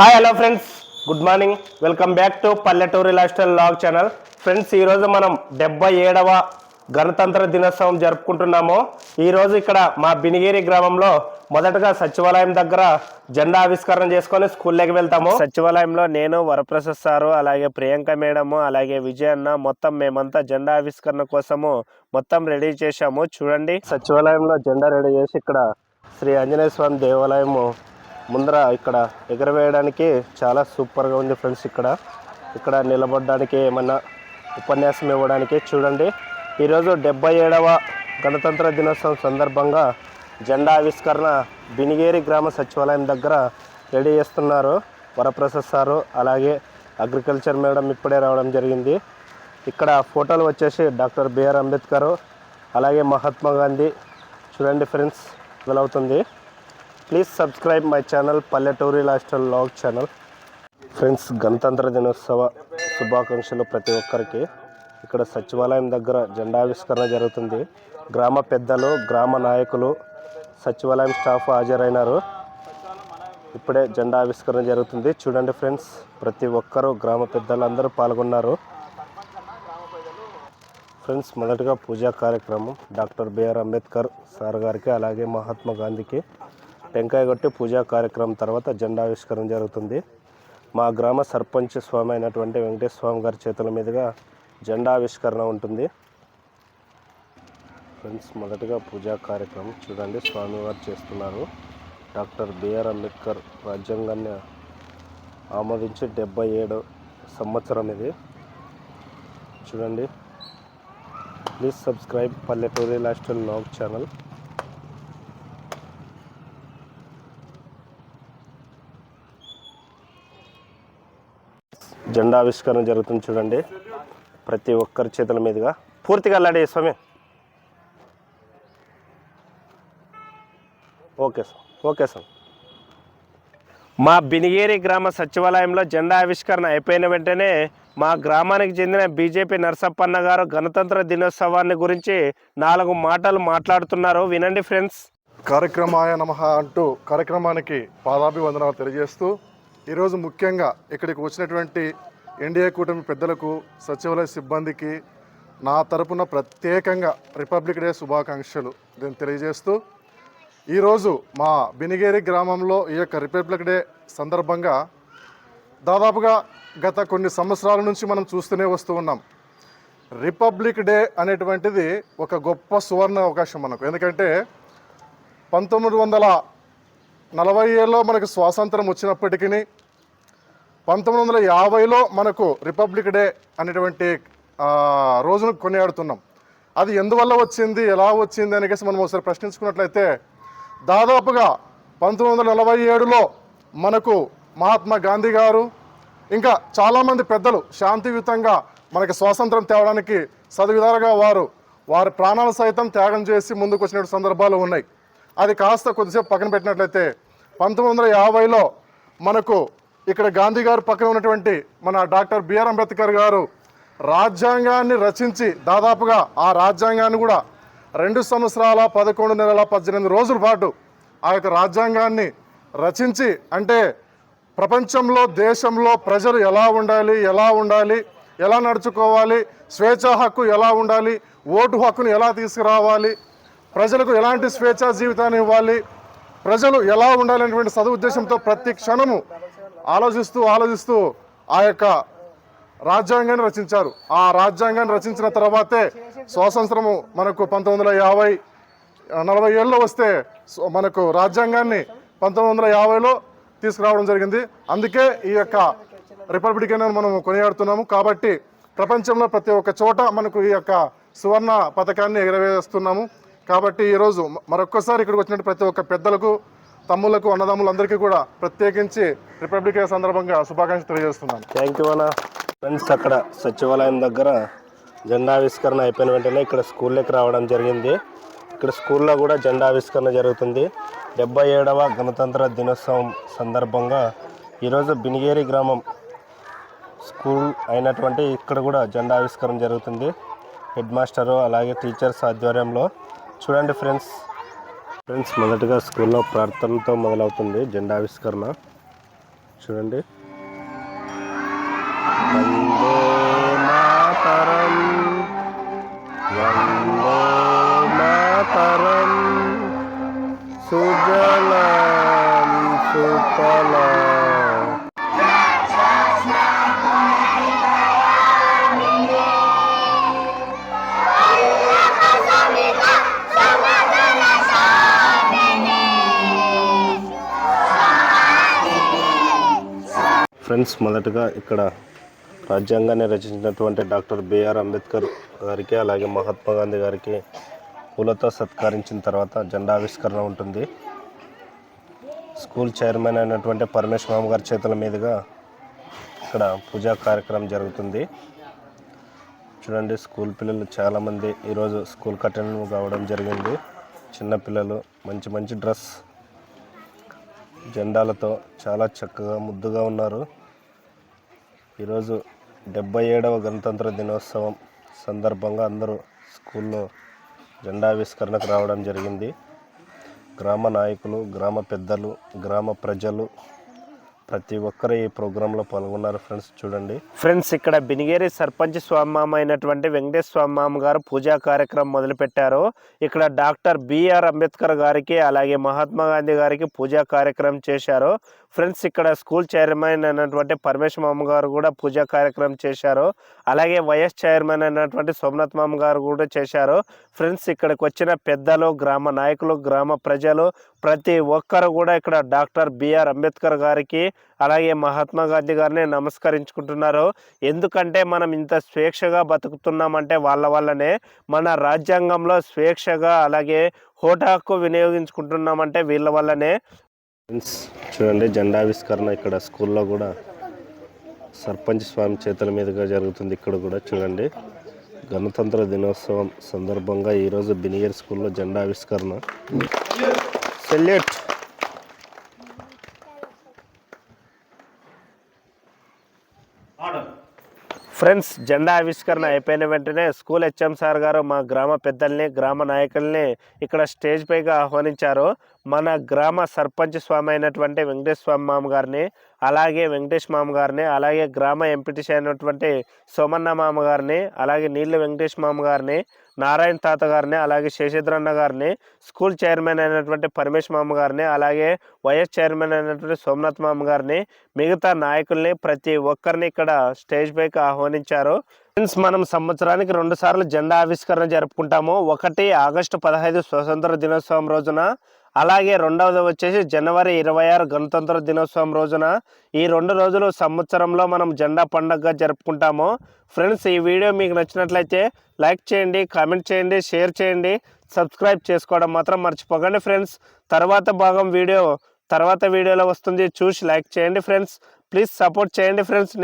Hi hello friends good morning welcome back to పల్లెటూరి lifestyle log channel friends ఈరోజు మనం డెబ్బై ఏడవ గణతంత్ర దినోత్సవం జరుపుకుంటున్నాము. ఈరోజు ఇక్కడ మా బినిగిరి గ్రామంలో మొదటగా సచివాలయం దగ్గర జెండా ఆవిష్కరణ చేసుకొని స్కూల్లోకి వెళ్తాము. సచివాలయంలో నేను వరప్రసాద్ సారు అలాగే ప్రియాంక మేడము అలాగే విజయ్ అన్న మొత్తం మేమంతా జెండా ఆవిష్కరణ కోసము మొత్తం రెడీ చేశాము. చూడండి. సచివాలయంలో జెండా రెడీ చేసి ఇక్కడ శ్రీ ఆంజనేయ స్వామి దేవాలయము ముందర ఇక్కడ ఎగరవేయడానికి చాలా సూపర్గా ఉంది ఫ్రెండ్స్ ఇక్కడ. ఇక్కడ నిలబడడానికి ఏమన్నా ఉపన్యాసం ఇవ్వడానికి చూడండి. ఈరోజు డెబ్బై ఏడవ గణతంత్ర దినోత్సవం సందర్భంగా జెండా ఆవిష్కరణ బినిగేరి గ్రామ సచివాలయం దగ్గర రెడీ చేస్తున్నారు వరప్రసాద్ సారు. అలాగే అగ్రికల్చర్ మేడం ఇప్పుడే రావడం జరిగింది. ఇక్కడ ఫోటోలు వచ్చేసి డాక్టర్ బిఆర్ అంబేద్కర్ అలాగే మహాత్మా గాంధీ. చూడండి ఫ్రెండ్స్ మొదలవుతుంది ప్లీజ్ సబ్స్క్రైబ్ మై ఛానల్ పల్లెటూరి లాస్టల్ లాగ్ ఛానల్. ఫ్రెండ్స్ గణతంత్ర దినోత్సవ శుభాకాంక్షలు ప్రతి ఒక్కరికి. ఇక్కడ సచివాలయం దగ్గర జెండావిష్కరణ జరుగుతుంది. గ్రామ పెద్దలు గ్రామ నాయకులు సచివాలయం స్టాఫ్ హాజరైనారు. ఇప్పుడే జెండా ఆవిష్కరణ జరుగుతుంది. చూడండి ఫ్రెండ్స్ ప్రతి ఒక్కరూ గ్రామ పెద్దలు అందరూ పాల్గొన్నారు. ఫ్రెండ్స్ మొదటగా పూజా కార్యక్రమం డాక్టర్ బిఆర్ అంబేద్కర్ సార్ గారికి అలాగే మహాత్మా గాంధీకి. టెంకాయ కొట్టి పూజా కార్యక్రమం తర్వాత జెండా ఆవిష్కరణ జరుగుతుంది. మా గ్రామ సర్పంచ్ స్వామి అయినటువంటి వెంకటేశ్వర స్వామి గారి చేతుల మీదుగా జెండా ఆవిష్కరణ ఉంటుంది. ఫ్రెండ్స్ మొదటగా పూజా కార్యక్రమం చూడండి. స్వామివారు చేస్తున్నారు. డాక్టర్ బిఆర్ అంబేద్కర్ రాజ్యాంగాన్ని ఆమోదించి డెబ్బై ఏడు సంవత్సరం ఇది. చూడండి. ప్లీజ్ సబ్స్క్రైబ్ పల్లెటూరి లాస్టల్ లాగ్ ఛానల్. జెండా ఆవిష్కరణ జరుగుతుంది చూడండి. ప్రతి ఒక్కరి చేతుల మీదుగా. పూర్తిగా అల్లాడే స్వామి. Okay sir. Okay sir. మా బినిగేరి గ్రామ సచివాలయంలో జెండా ఆవిష్కరణ అయిపోయిన వెంటనే మా గ్రామానికి చెందిన బీజేపీ నరసప్పన్న గారు గణతంత్ర దినోత్సవాన్ని గురించి నాలుగు మాటలు మాట్లాడుతున్నారు. వినండి ఫ్రెండ్స్. కార్యక్రమాయ నమ అంటూ కార్యక్రమానికి పాదాభివందనాలు తెలియజేస్తూ ఈరోజు ముఖ్యంగా ఇక్కడికి వచ్చినటువంటి ఎన్డీఏ కూటమి పెద్దలకు సచివాలయ సిబ్బందికి నా తరపున ప్రత్యేకంగా రిపబ్లిక్ డే శుభాకాంక్షలు నేను తెలియజేస్తూ ఈరోజు మా బినిగేరి గ్రామంలో ఈ యొక్క రిపబ్లిక్ డే సందర్భంగా దాదాపుగా గత కొన్ని సంవత్సరాల నుంచి మనం చూస్తూనే వస్తూ ఉన్నాం. రిపబ్లిక్ డే అనేటువంటిది ఒక గొప్ప సువర్ణ అవకాశం మనకు. ఎందుకంటే పంతొమ్మిది వందల నలభై ఏళ్ళలో మనకు స్వాతంత్రం వచ్చినప్పటికీ పంతొమ్మిది వందల యాభైలో మనకు రిపబ్లిక్ డే అనేటువంటి రోజును కొనియాడుతున్నాం. అది ఎందువల్ల వచ్చింది ఎలా వచ్చింది అనేసి మనం ఒకసారి ప్రశ్నించుకున్నట్లయితే దాదాపుగా పంతొమ్మిది వందల నలభై ఏడులో మనకు మహాత్మా గాంధీ గారు ఇంకా చాలామంది పెద్దలు శాంతియుతంగా మనకి స్వాతంత్రం తేవడానికి సదువిధాలుగా వారు వారి ప్రాణాలు సైతం త్యాగం చేసి ముందుకు వచ్చిన సందర్భాలు ఉన్నాయి. అది కాస్త కొద్దిసేపు పక్కన పెట్టినట్లయితే పంతొమ్మిది వందల యాభైలో మనకు ఇక్కడ గాంధీ గారు పక్కన ఉన్నటువంటి మన డాక్టర్ బిఆర్ అంబేద్కర్ గారు రాజ్యాంగాన్ని రచించి దాదాపుగా ఆ రాజ్యాంగాన్ని కూడా రెండు సంవత్సరాల పదకొండు నెలల పద్దెనిమిది రోజుల పాటు ఆ యొక్క రాజ్యాంగాన్ని రచించి అంటే ప్రపంచంలో దేశంలో ప్రజలు ఎలా ఉండాలి ఎలా ఉండాలి ఎలా నడుచుకోవాలి స్వేచ్ఛా హక్కు ఎలా ఉండాలి ఓటు హక్కును ఎలా తీసుకురావాలి ప్రజలకు ఎలాంటి స్వేచ్ఛా జీవితాన్ని ఇవ్వాలి? ప్రజలు ఎలా ఉండాలనేటువంటి సదుద్దేశంతో ప్రతి క్షణము ఆలోచిస్తూ ఆలోచిస్తూ ఆ యొక్క రాజ్యాంగాన్ని రచించారు. ఆ రాజ్యాంగాన్ని రచించిన తర్వాతే స్వాతంత్రము మనకు పంతొమ్మిది వందల యాభై నలభై ఏళ్ళలో వస్తే మనకు రాజ్యాంగాన్ని పంతొమ్మిది వందల యాభైలో తీసుకురావడం జరిగింది. అందుకే ఈ యొక్క రిపబ్లిక్ అని మనం కొనియాడుతున్నాము. కాబట్టి ప్రపంచంలో ప్రతి ఒక్క చోట మనకు ఈ యొక్క సువర్ణ పథకాన్ని ఎగరవేస్తున్నాము. కాబట్టి ఈరోజు మరొక్కసారి ఇక్కడికి వచ్చినట్టు ప్రతి ఒక్క పెద్దలకు తమ్ములకు అన్నదమ్ములందరికీ కూడా ప్రత్యేకించి రిపబ్లిక్ డే సందర్భంగా శుభాకాంక్షలు తెలియజేస్తున్నాను. థ్యాంక్ యూ అన్న. ఫ్రెండ్స్ అక్కడ సచివాలయం దగ్గర జెండా ఆవిష్కరణ అయిపోయిన వెంటనే ఇక్కడ స్కూల్లోకి రావడం జరిగింది. ఇక్కడ స్కూల్లో కూడా జెండా ఆవిష్కరణ జరుగుతుంది. డెబ్బై ఏడవ గణతంత్ర దినోత్సవం సందర్భంగా ఈరోజు బినిగేరి గ్రామం స్కూల్ అయినటువంటి ఇక్కడ కూడా జెండా ఆవిష్కరణ జరుగుతుంది. హెడ్ మాస్టరు అలాగే టీచర్స్ ఆధ్వర్యంలో చూడండి ఫ్రెండ్స్. ఫ్రెండ్స్ మొదటగా స్కూల్లో ప్రార్థనతో మొదలవుతుంది జెండా ఆవిష్కరణ చూడండి. వందే మాతరం. మాతరం. సుఫలా. ఫ్రెండ్స్ మొదటగా ఇక్కడ రాజ్యాంగాన్ని రచించినటువంటి డాక్టర్ బిఆర్ అంబేద్కర్ గారికి అలాగే మహాత్మా గాంధీ గారికి పూలతో సత్కరించిన తర్వాత జెండా ఆవిష్కరణ ఉంటుంది. స్కూల్ చైర్మన్ అయినటువంటి పరమేశ్ మామ గారి చేతుల మీదుగా ఇక్కడ పూజా కార్యక్రమం జరుగుతుంది. చూడండి స్కూల్ పిల్లలు చాలామంది ఈరోజు స్కూల్ అటెండ్ కావడం జరిగింది. చిన్నపిల్లలు మంచి మంచి డ్రెస్ జెండాలతో చాలా చక్కగా ముద్దుగా ఉన్నారు. ఈరోజు డెబ్బై ఏడవ గణతంత్ర దినోత్సవం సందర్భంగా అందరూ స్కూల్లో జెండావిష్కరణకు రావడం జరిగింది. గ్రామ నాయకులు గ్రామ పెద్దలు గ్రామ ప్రజలు ప్రతి ఒక్కరు ఈ ప్రోగ్రాంలో పాల్గొన్నారు ఫ్రెండ్స్. చూడండి. ఫ్రెండ్స్ ఇక్కడ బినిగేరి సర్పంచ్ స్వామిమామ అయినటువంటి వెంకటేశ్వర స్వామిమామ గారు పూజా కార్యక్రమం మొదలుపెట్టారు. ఇక్కడ డాక్టర్ బిఆర్ అంబేద్కర్ గారికి అలాగే మహాత్మా గాంధీ గారికి పూజా కార్యక్రమం చేశారు. ఫ్రెండ్స్ ఇక్కడ స్కూల్ చైర్మన్ అయినటువంటి పరమేశ్వర మామ గారు కూడా పూజా కార్యక్రమం చేశారు. అలాగే వైఎస్ చైర్మన్ అయినటువంటి సోమనాథ్ మామ గారు కూడా చేశారు. ఫ్రెండ్స్ ఇక్కడికి వచ్చిన పెద్దలు గ్రామ నాయకులు గ్రామ ప్రజలు ప్రతి ఒక్కరు కూడా ఇక్కడ డాక్టర్ బిఆర్ అంబేద్కర్ గారికి అలాగే మహాత్మా గాంధీ గారిని నమస్కరించుకుంటున్నారు. ఎందుకంటే మనం ఇంత స్వేచ్ఛగా బతుకుతున్నామంటే వాళ్ళ వల్లనే మన రాజ్యాంగంలో స్వేచ్ఛగా అలాగే హోటాకు వినియోగించుకుంటున్నామంటే వీళ్ళ వల్లనే ఫ్రెండ్స్ చూడండి జెండావిష్కరణ ఇక్కడ స్కూల్లో కూడా సర్పంచ్ స్వామి చేతుల మీదుగా జరుగుతుంది ఇక్కడ కూడా చూడండి. గణతంత్ర దినోత్సవం సందర్భంగా ఈరోజు బినియర్ స్కూల్లో జెండా ఆవిష్కరణ సెల్యూట్ ఫ్రెండ్స్ జెండా ఆవిష్కరణ అయిపోయిన వెంటనే స్కూల్ హెచ్ఎం సార్ గారు మా గ్రామ పెద్దల్ని గ్రామ నాయకుల్ని ఇక్కడ స్టేజ్ పైగా ఆహ్వానించారు. మన గ్రామ సర్పంచ్ స్వామి అయినటువంటి వెంకటేశ్వర స్వామి మామ గారిని అలాగే వెంకటేష్ మామ గారిని అలాగే గ్రామ ఎంపీటీసీ అయినటువంటి సోమన్న మామ గారిని అలాగే నీళ్ళ వెంకటేష్ మామ గారిని నారాయణ తాత గారిని అలాగే శేషేంద్రన్న గారిని స్కూల్ చైర్మన్ అయినటువంటి పరమేశ్ మామ గారిని అలాగే వైఎస్ చైర్మన్ అయినటువంటి సోమనాథ్ మామ గారిని మిగతా నాయకుల్ని ప్రతి ఒక్కరిని ఇక్కడ స్టేజ్ పైకి ఆహ్వానించారు. ఫ్రెండ్స్ మనం సంవత్సరానికి రెండు సార్లు జెండా ఆవిష్కరణ జరుపుకుంటాము. ఒకటి ఆగస్టు పదహైదు స్వతంత్ర దినోత్సవం రోజున అలాగే రెండవది వచ్చేసి జనవరి ఇరవై ఆరు గణతంత్ర దినోత్సవం రోజున. ఈ రెండు రోజులు సంవత్సరంలో మనం జెండా పండుగగా జరుపుకుంటాము. ఫ్రెండ్స్ ఈ వీడియో మీకు నచ్చినట్లయితే లైక్ చేయండి కామెంట్ చేయండి షేర్ చేయండి సబ్స్క్రైబ్ చేసుకోవడం మాత్రం మర్చిపోకండి ఫ్రెండ్స్. తర్వాత భాగం వీడియో తర్వాత వీడియోలో వస్తుంది. చూసి లైక్ చేయండి ఫ్రెండ్స్. ప్లీజ్ సపోర్ట్ చేయండి ఫ్రెండ్స్.